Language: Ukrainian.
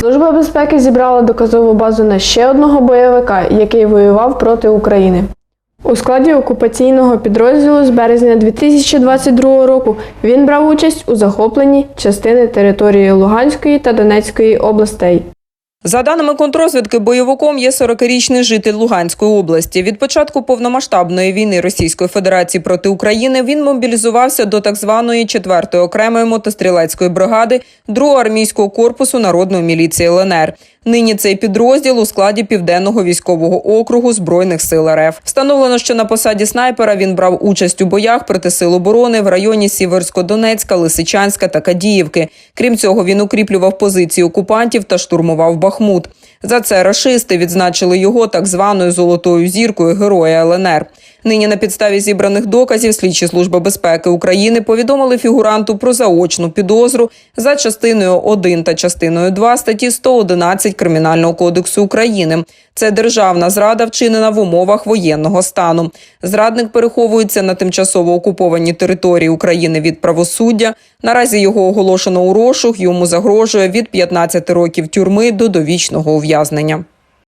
Служба безпеки зібрала доказову базу на ще одного бойовика, який воював проти України. У складі окупаційного підрозділу з березня 2022 року він брав участь у захопленні частини території Луганської та Донецької областей. За даними контрозвідки, бойовиком є 40-річний житель Луганської області. Від початку повномасштабної війни Російської Федерації проти України він мобілізувався до так званої 4-ї окремої мотострілецької бригади 2-го армійського корпусу народної міліції ЛНР. Нині цей підрозділ у складі південного військового округу збройних сил РФ. Встановлено, що на посаді снайпера він брав участь у боях проти сил оборони в районі Сіверсько-Донецька, Лисичанська та Кадіївки. Крім цього, він укріплював позиції окупантів та штурмував Бахмут. За це рашисти відзначили його так званою золотою зіркою героя ЛНР. Нині на підставі зібраних доказів слідчі служби безпеки України повідомили фігуранту про заочну підозру за частиною 1 та частиною 2 статті 111 Кримінального кодексу України. Це державна зрада, вчинена в умовах воєнного стану. Зрадник переховується на тимчасово окупованій території України від правосуддя. Наразі його оголошено у розшук. Йому загрожує від 15 років тюрми до довічного ув'язнення.